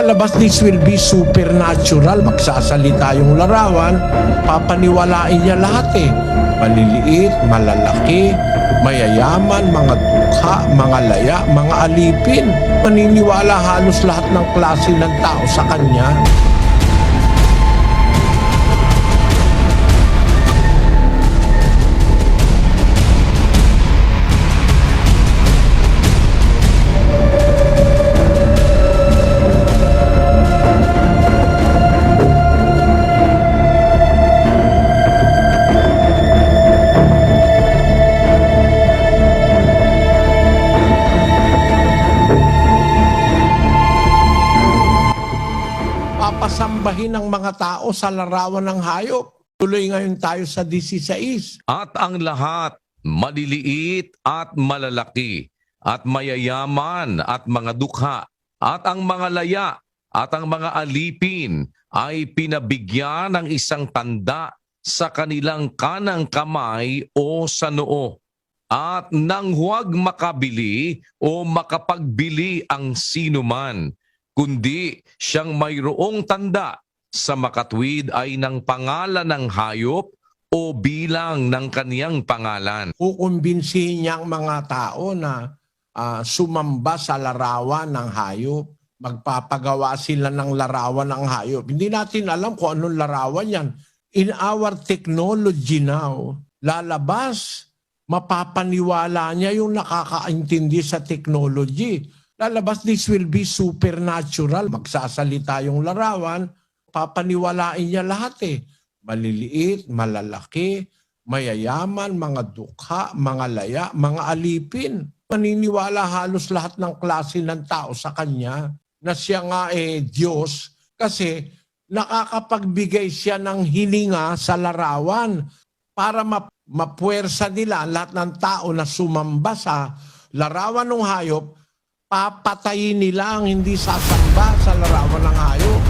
Lalabas this will be supernatural. Magsasalita yung larawan, papaniwalain niya lahat eh. Maliliit, malalaki, mayayaman, mga dukha, mga laya, mga alipin. Maniniwala halos lahat ng klase ng tao sa kanya. Papasambahin ng mga tao sa larawan ng hayop. Tuloy ngayon tayo sa 16. At ang lahat, maliliit at malalaki, at mayayaman at mga dukha, at ang mga laya, at ang mga alipin, ay pinabigyan ng isang tanda sa kanilang kanang kamay o sa noo. At nang huwag makabili o makapagbili ang sinuman, kundi siyang mayroong tanda sa makatwid ay ng pangalan ng hayop o bilang ng kaniyang pangalan. Kukumbinsihin niya ang mga tao na ah, sumamba sa larawan ng hayop. Magpapagawa sila ng larawan ng hayop. Hindi natin alam kung anong larawan yan. In our technology now, lalabas, mapapaniwala niya yung nakakaintindi sa technology. Lalabas, this will be supernatural. Magsasalita yung larawan, papaniwalain niya lahat eh. Maliliit, malalaki, mayayaman, mga dukha, mga laya, mga alipin. Maniniwala halos lahat ng klase ng tao sa kanya na siya nga eh Diyos kasi nakakapagbigay siya ng hininga sa larawan para map- mapuwersa nila lahat ng tao na sumamba sa larawan ng hayop, papatayin nila ang hindi sasamba sa larawan ng hayop.